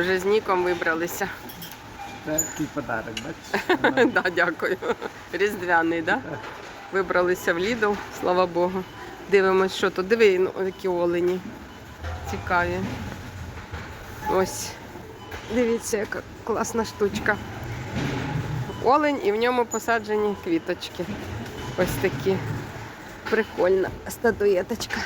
Вже з Ніком вибралися. Це такий подарок, бачиш? Да, дякую. Різдвяний, да? Вибралися в Лідл, слава Богу. Дивимось, що тут. Диви, ну, які олені. Цікаві. Ось. Дивіться, яка класна штучка. Олень і в ньому посаджені квіточки. Ось такі. Прикольна статуєточка.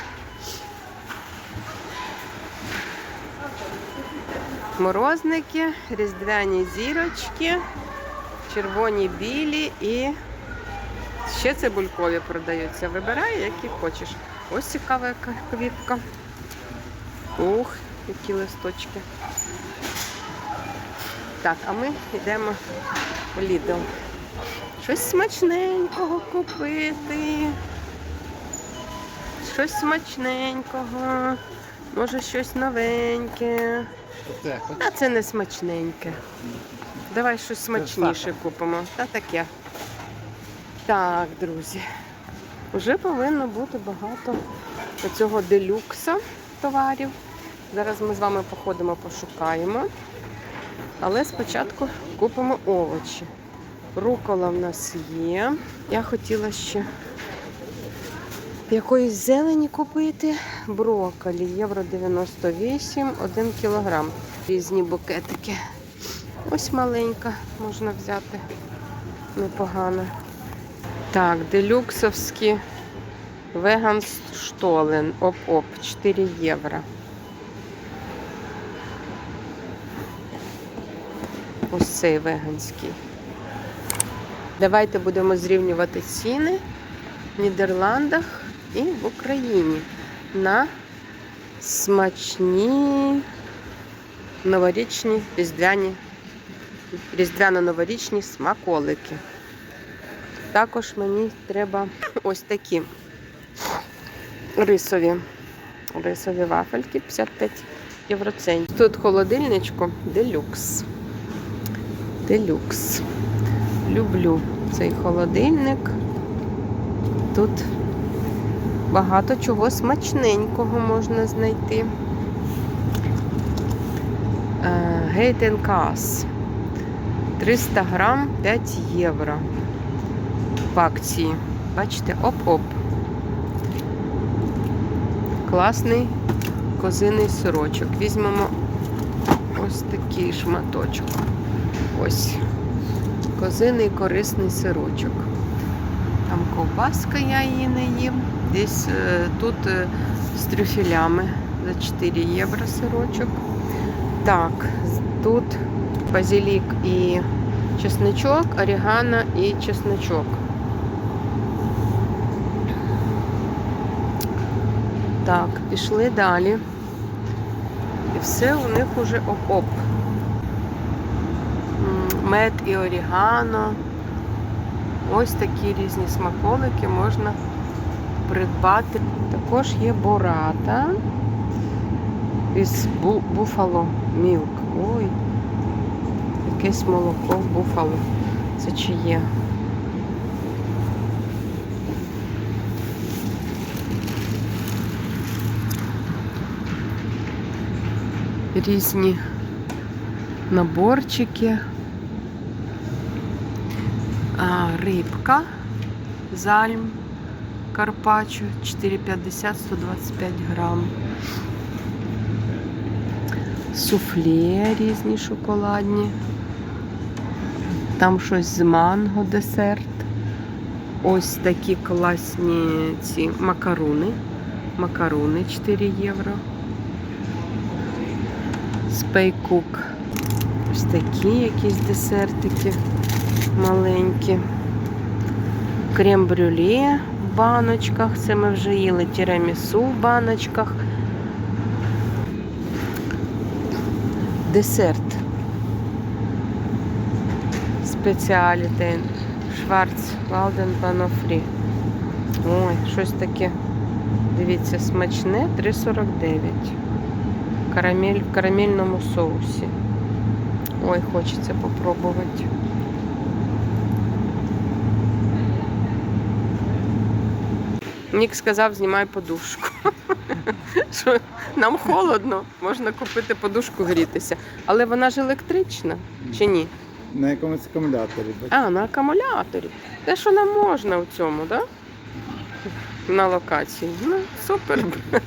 Морозники, різдвяні зірочки, червоні білі і ще цибулькові продаються. Вибирай, які хочеш. Ось цікава квітка. Ух, які листочки. Так, а ми йдемо в Lidl. Щось смачненького купити. Щось смачненького. Може щось новеньке. А це не смачненьке. Давай щось смачніше купимо. Та таке. Так, друзі. Вже повинно бути багато цього делюкса товарів. Зараз ми з вами походимо, пошукаємо. Але спочатку купимо овочі. Рукола в нас є. Я хотіла ще якоїсь зелені купити. Брокколі, євро 98, 1 кілограм. Різні букетики. Ось маленька можна взяти. Непогано. Так, делюксовські веган штолен. Оп-оп, 4 євро. Ось цей веганський. Давайте будемо зрівнювати ціни в Нідерландах і в Україні на смачні новорічні різдвяні різдвяно-новорічні смаколики. Також мені треба ось такі рисові. Рисові вафельки 55 євроцентів. Тут холодильничку делюкс. Делюкс. Люблю цей холодильник. Тут багато чого смачненького можна знайти. Гейтенкас. 300 грам 5 євро. В акції. Бачите, оп-оп. Класний козиний сирочок. Візьмемо ось такий шматочок. Ось. Козиний корисний сирочок. Там ковбаска, я її не їм. Десь е, тут е, з трюфелями за 4 євро сирочок. Так, тут базилік і чесничок, орегано і чесничок. Так, пішли далі. І все у них уже оп-оп. Мед і орігано. Ось такі різні смаколики можна придбати. Також є бората із бу- буфало мілк. Ой, якесь молоко буфало. Це чиє? Різні наборчики. А, рибка, зальм, карпаччо 4,50 125 грам. Суфле різні шоколадні. Там щось з манго десерт. Ось такі класні ці макаруни. Макаруни 4 євро. Спейкук. Ось такі якісь десертики маленькі. Крем-брюле в баночках. Це ми вже їли тірамісу в баночках. Десерт. Спеціалітен. Шварц Валден Банофрі. Ой, щось таке. Дивіться, смачне 3,49. Карамель в карамельному соусі. Ой, хочеться попробувати. Нік сказав, знімай подушку. що нам холодно, можна купити подушку грітися. Але вона ж електрична чи ні? На якомусь акумуляторі. А, на акумуляторі. Те, що нам можна у цьому, так? Да? На локації. Ну, супер.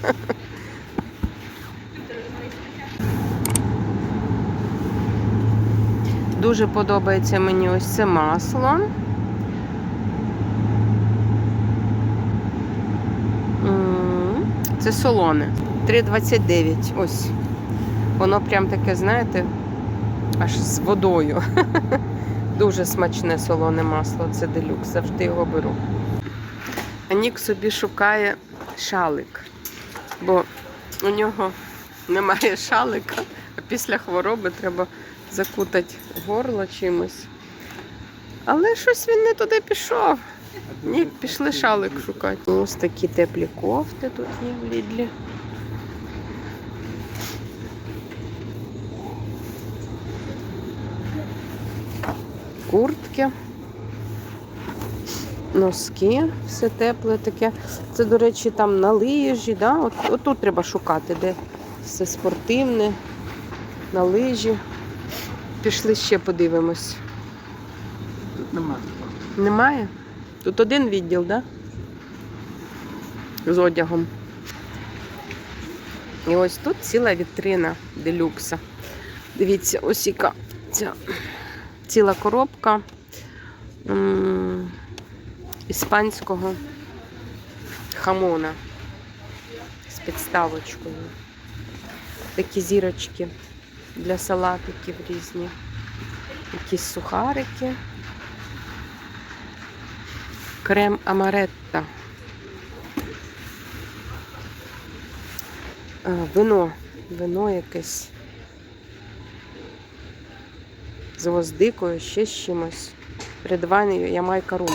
Дуже подобається мені ось це масло. Це солоне. 3,29. Ось. Воно прям таке, знаєте, аж з водою. Дуже смачне солоне масло, це делюкс, завжди його беру. А Нік собі шукає шалик, бо у нього немає шалика, а після хвороби треба закутати горло чимось. Але щось він не туди пішов. Ні, пішли шалик шукати. Ось такі теплі кофти тут є в Лідлі. Куртки, носки, все тепле таке. Це, до речі, там на лижі, да? От, от тут треба шукати, де все спортивне, на лижі. Пішли ще подивимось. Тут нема такого. Немає? Тут один відділ, так? Да? З одягом. І ось тут ціла вітрина делюкса. Дивіться, ось яка ця ціла коробка м, іспанського хамона з підставочкою. Такі зірочки для салатиків різні. Якісь сухарики. Крем амаретта. Вино. Вино якесь. З гвоздикою, ще з чимось. Red wine і Ямайка рум.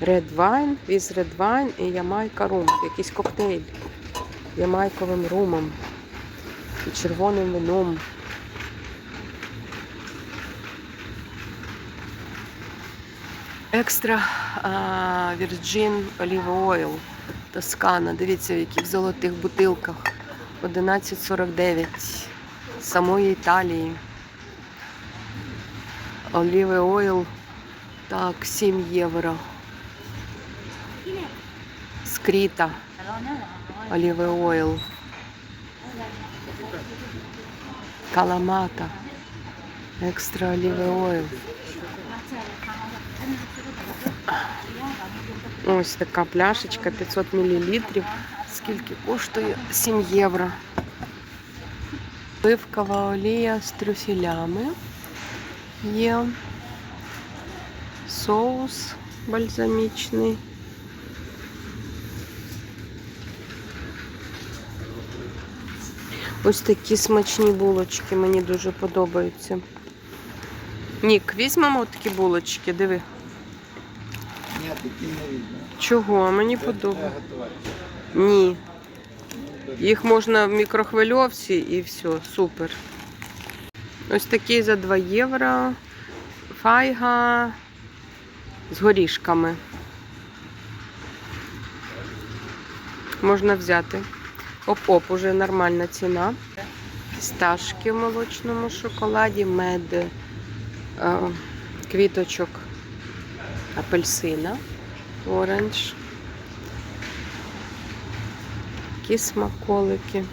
Red wine, with red wine і Ямайка рум. Якийсь коктейль. Ямайковим румом. І червоним вином. Екстра Virgin Olive Oil Тоскана. Дивіться, в яких золотих бутилках. 11,49 з самої Італії. Оліве ойл. Так, 7 євро. Скріта. Оліве ойл. Каламата. Екстра оліве ойл. Ось така пляшечка 500 мл. Скільки коштує? 7 євро. Оливкова олія з трюфелями. Є соус бальзамічний. Ось такі смачні булочки мені дуже подобаються. Нік, візьмемо такі булочки, диви. Ні, такі не видно. Чого? Мені подобається. Ні. Їх можна в мікрохвильовці і все, супер. Ось такі за 2 євро. Файга з горішками. Можна взяти. Оп-оп, уже нормальна ціна. Фісташки в молочному шоколаді, мед, е, квіточок апельсина, оранж. Такі смаколики.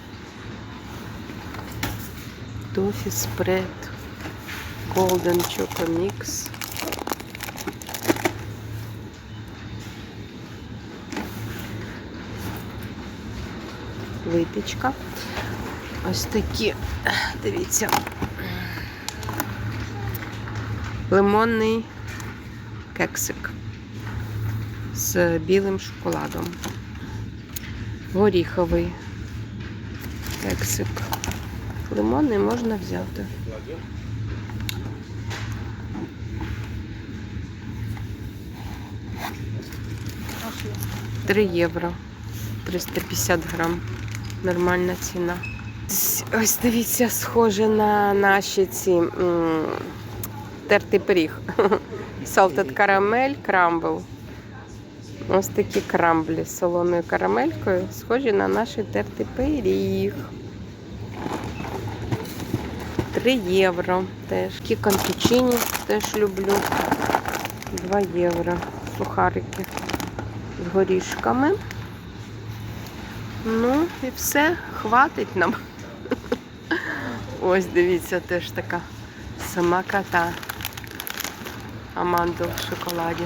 Тофі спред. Golden Choco Mix. Випічка. Ось такі, дивіться. Лимонний кексик з білим шоколадом. Горіховий кексик. Лимонний можна взяти. Три євро. 350 грам. Нормальна ціна. Ось- дивіться, схоже на наші ці тертий пиріг. Salted caramel, crumble. Ось такі крамблі з солоною карамелькою, схожі на наш тертий пиріг. 3 євро теж. Такі конфічині теж люблю. 2 євро. Сухарики з горішками. Ну і все, хватить нам. Ось дивіться, теж така смакота. Амандо в шоколаді.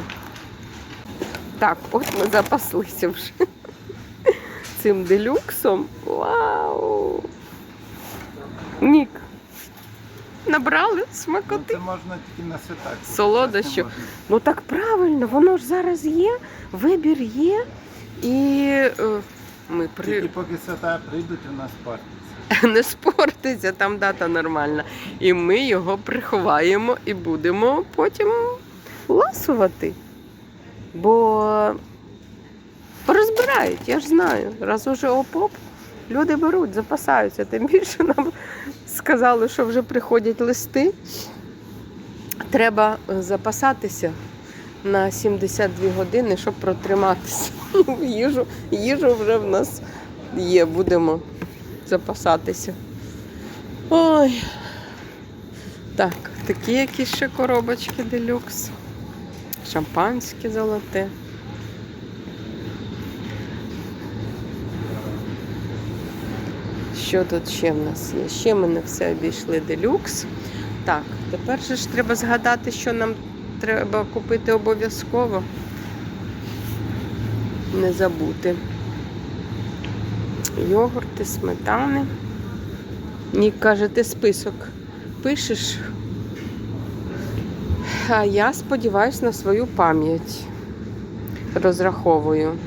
Так, от ми запаслися вже цим делюксом. Вау! Нік. Набрали Ну, смакоти. це можна тільки на не можна. Ну так правильно, воно ж зараз є, вибір є. І е, ми при... Тільки поки свята прийдуть, у нас партиться. не спортиться, там дата нормальна. І ми його приховаємо і будемо потім ласувати. Бо порозбирають, я ж знаю. Раз уже опоп, люди беруть, запасаються. Тим більше нам сказали, що вже приходять листи. Треба е, запасатися на 72 години, щоб протриматися. Ну, Їжу, їжу вже в нас є, будемо запасатися. Ой. Так, такі якісь ще коробочки делюкс. Шампанське золоте. Що тут ще в нас є? Ще ми не все обійшли делюкс. Так, тепер же ж треба згадати, що нам треба купити обов'язково. Не забути. Йогурти, сметани. Нік каже, ти список пишеш. Я сподіваюся на свою пам'ять. Розраховую.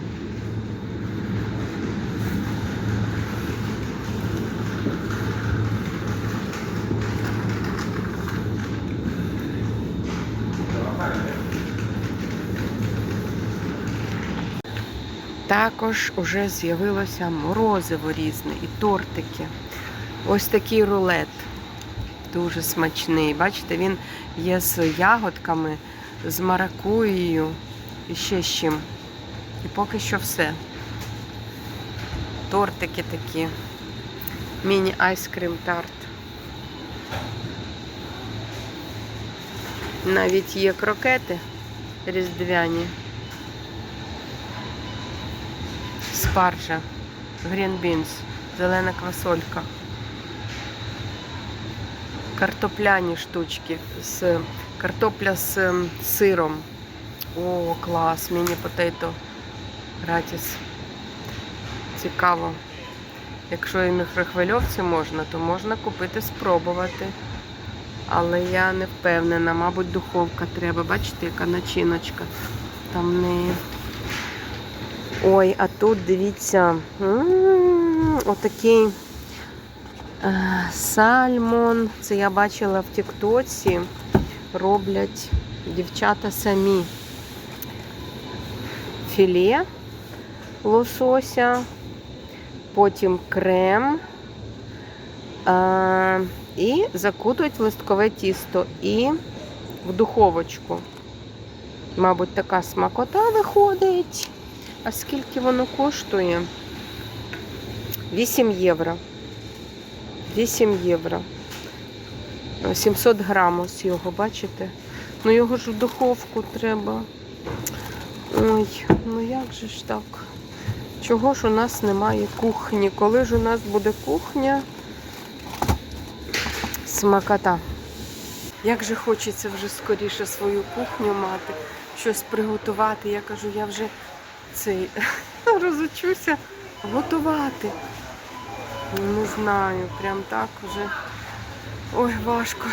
Також уже з'явилося морозиво різне і тортики. Ось такий рулет. Дуже смачний. Бачите, він є з ягодками, з маракуєю і ще з чим. І поки що все. Тортики такі. Міні айскрім тарт. Навіть є крокети різдвяні. Спаржа, грінбінс, зелена квасолька. Картопляні штучки з картопля з ем, сиром. О, клас, міні-потейто. Гратіс. Цікаво. Якщо і в мікрохвильовці можна, то можна купити, спробувати. Але я не впевнена, мабуть, духовка треба. Бачите, яка начиночка. Там в неї. Ой, а тут дивіться, м, отакий е, сальмон. Це я бачила в Тіктоці. Роблять дівчата самі. Філе лосося, потім крем. е, І закутують в листкове тісто і в духовочку. Мабуть, така смакота виходить. А скільки воно коштує? 8 євро. 8 євро. 700 грам ось його, бачите? Ну його ж в духовку треба. Ой, ну як же ж так? Чого ж у нас немає кухні? Коли ж у нас буде кухня? Смакота. Як же хочеться вже скоріше свою кухню мати, щось приготувати. Я кажу, я вже цей розучуся готувати. Не знаю, прям так вже. Ой, важко.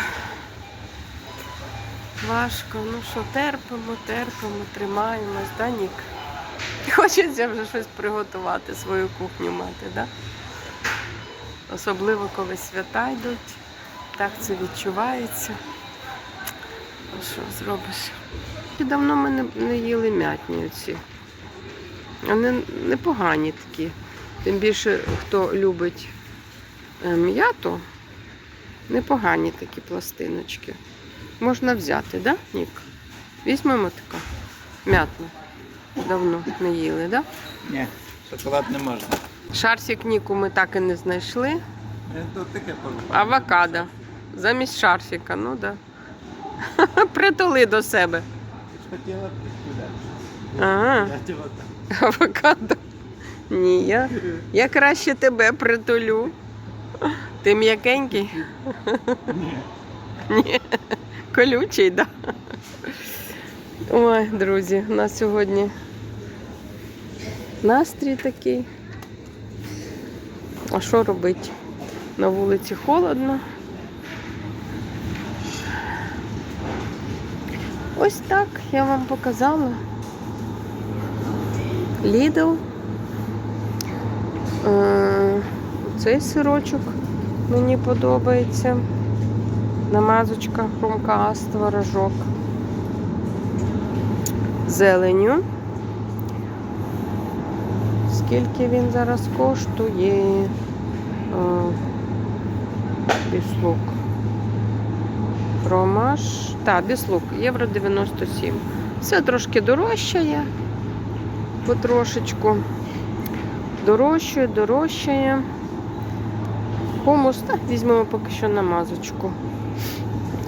Важко. Ну що, терпимо, терпимо, тримаємось, да, Нік? Хочеться вже щось приготувати, свою кухню мати, да? Особливо, коли свята йдуть. Так це відчувається. Ну що зробиш? І давно ми не, не їли м'ятні оці. Вони непогані такі. Тим більше, хто любить е, м'яту, непогані такі пластиночки. Можна взяти, да, Нік? Візьмемо така м'ятну. Давно не їли, да? Ні, шоколад не можна. Шарсик Ніку ми так і не знайшли. Е. Авокадо. Замість шарфіка, ну да. Притули до себе. Хотіла. Ага, так. авокадо. Ні, я, я краще тебе притулю. Ти м'якенький? Ні. Ні. Колючий, так? Да? Ой, друзі, у нас сьогодні настрій такий. А що робити? На вулиці холодно. Ось так я вам показала. Lidl. Цей сирочок мені подобається. Намазочка хрумка, творожок. Зеленю. Скільки він зараз коштує? Біслук. Фромаж. Так, біслук, євро 97. Все трошки дорожчає. Потрошечку. Дорожчає, дорожчає. Хумус, так, візьмемо поки що намазочку.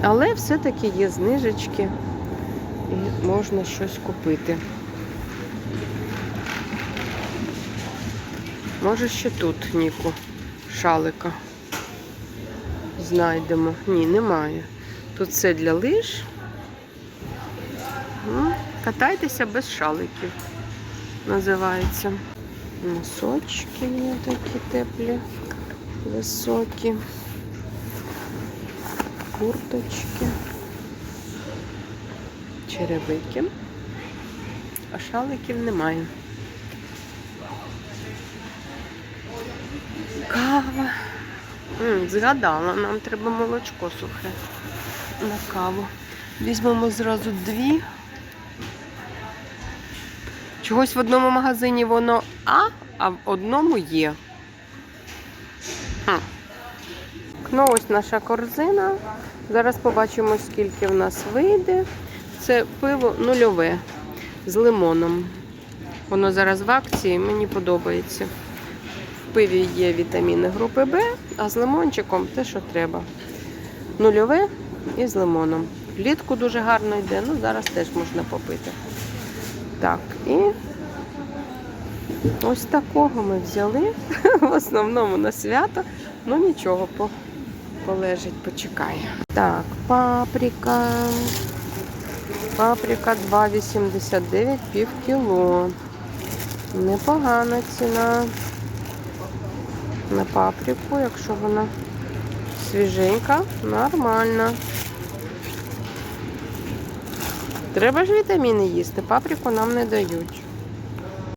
Але все-таки є знижечки і можна щось купити. Може ще тут, Ніку, шалика знайдемо. Ні, немає. Тут все для лиж. Ну, Катайтеся без шаликів. Називається. Носочки є такі теплі, високі. Курточки. Черевики. А шаликів немає. Кава. М, згадала, нам треба молочко сухе на каву. Візьмемо зразу дві. Чогось в одному магазині воно А, а в одному є. Ну, ось наша корзина. Зараз побачимо, скільки в нас вийде. Це пиво нульове з лимоном. Воно зараз в акції, мені подобається. В пиві є вітаміни групи Б, а з лимончиком те, що треба. Нульове і з лимоном. Влітку дуже гарно йде, ну зараз теж можна попити. Так, і ось такого ми взяли. В основному на свято. Ну нічого, полежить, почекає. Так, паприка. Паприка 2,89 пів кіло. Непогана ціна на паприку, якщо вона свіженька, нормальна. Треба ж вітаміни їсти, паприку нам не дають.